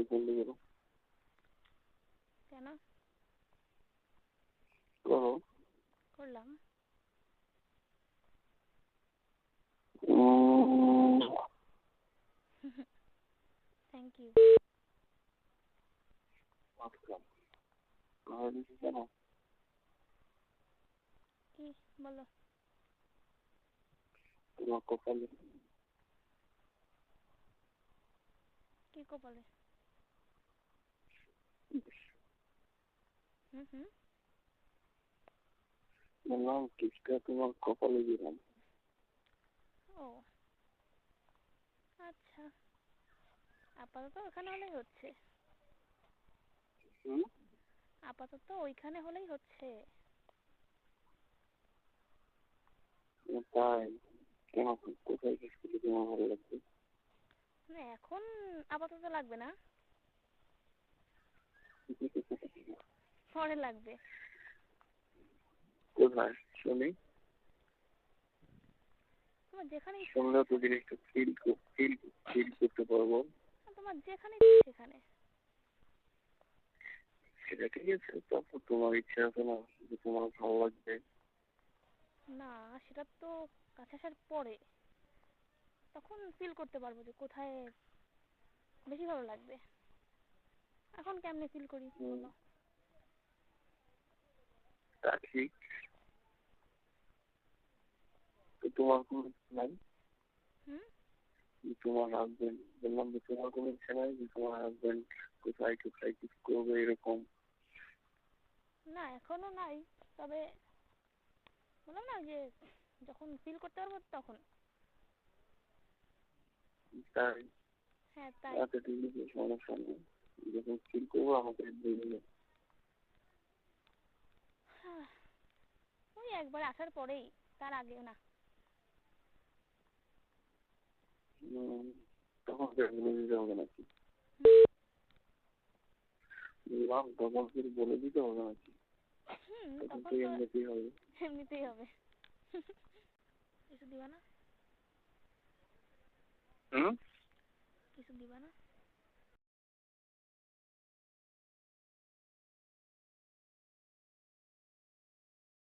তুই করলি কেন? কেন করো। করলাম থ্যাংক ইউ কি? বলো। তোমার কপালে। কি কপালে? হুম বললাম কিসটা তোমার কপালে দিলাম ও আচ্ছা আপাতত ওখানে হলেই হচ্ছে হুম আপাতত ওইখানে হলেই হচ্ছে তাই কেন কোথায় কিস করলে তোমার ভালো লাগছে মানে এখন আপাতত লাগবে না পরে লাগবে। কোথায় শুনি। তোমার যেখানে শুনলেও তো ফিল ফিল ফিল করতে পারব। তোমার যেখানে সেখানে। সেটা ঠিক আছে তারপর তোমার ইচ্ছা আছে না যে তোমার ভালো লাগবে? না সেটা তো কাছে আসার পরে। তখন ফিল করতে পারব যে কোথায় বেশি ভালো লাগবে। এখন কেমনে ফিল করি। বলো। তোমার কোনো ইচ্ছা নাই? তোমার হাজবেন্ড বললাম যে তোমার কোনো ইচ্ছা নাই যে তোমার হাজবেন্ড কোথায় কোথায় কিছু করবে এরকম? না এখনও নাই। তবে বললাম না যে যখন ফিল করতে পারব তখন। তাই? হ্যাঁ তাই। আচ্ছা ঠিক আছে সমস্যা নেই। যখন ফিল করব আমাকে বলবে হ্যাঁ, ওই একবার আসার পরেই তার আগেও না। তখন বলে দিতে হবে নাকি? বললাম তখন ফের বলে দিতে হবে নাকি? তখন তখন তো তো এমনিতেই হবে। এমনিতেই হবে। কিছু দিবা না? হুম? কিছু দিবা না?